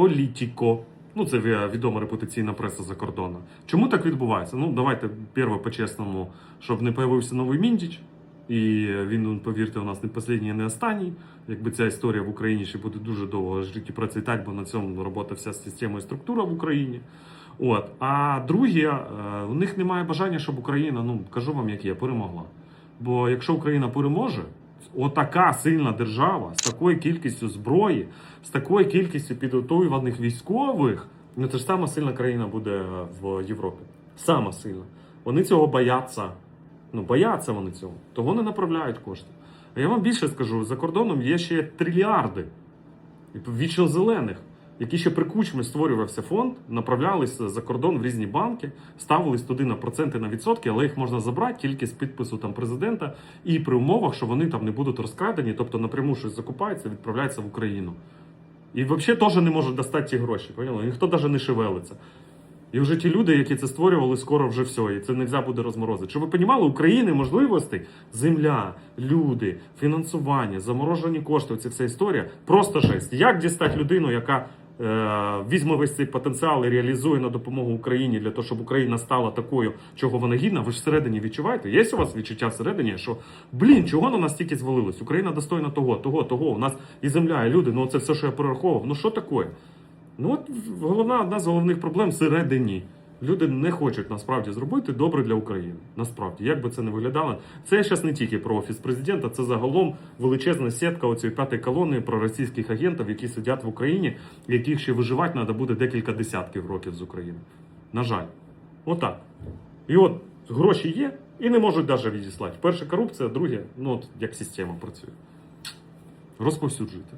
Політіко. Ну, це відома репутаційна преса за кордоном. Чому так відбувається? Ну, давайте перше по-чесному, щоб не появився новий Міндіч. І він, повірте, у нас не і не останній. Якби ця історія в Україні ще буде дуже довго жити і процвітати, бо на цьому робота вся система і структура в Україні. От. А друге, е, у них немає бажання, щоб Україна, ну кажу вам, як є, перемогла. Бо якщо Україна переможе, отака сильна держава з такою кількістю зброї, з такою кількістю підготовлених військових, ну це ж сама сильна країна буде в Європі. Сама сильна. Вони цього бояться. Ну, бояться вони цього. Того не направляють кошти. А я вам більше скажу: за кордоном є ще трильярди вічно зелених, які ще при кучмі створювався фонд, направлялись за кордон в різні банки, ставились туди на проценти на відсотки, але їх можна забрати тільки з підпису там президента і при умовах, що вони там не будуть розкрадені, тобто напряму щось закупається, відправляється в Україну. І взагалі теж не можуть достати ті гроші. Поняли? Ніхто навіть не шевелиться. І вже ті люди, які це створювали, скоро вже все, і це не можна буде розморозити. Щоб ви розуміли, України можливостей, земля, люди, фінансування, заморожені кошти, оця вся історія просто жесть. Як дістати людину, яка візьме весь цей потенціал і реалізує на допомогу Україні для того, щоб Україна стала такою, чого вона гідна? Ви ж всередині відчуваєте? Є у вас відчуття всередині, що блін, чого на нас тільки звалилось? Україна достойна того, того, того. У нас і земля, і люди. Ну це все, що я перераховував. Ну що таке? Ну от головна одна з головних проблем всередині. Люди не хочуть насправді зробити добре для України. Насправді, як би це не виглядало, це зараз не тільки про офіс президента, це загалом величезна сітка оцієї п'ятої колони про російських агентів, які сидять в Україні, яких ще виживати треба буде декілька десятків років з України. На жаль, отак. І от гроші є і не можуть навіть відіслати. Перше корупція, друге, ну от як система працює. Розповсюджуйте.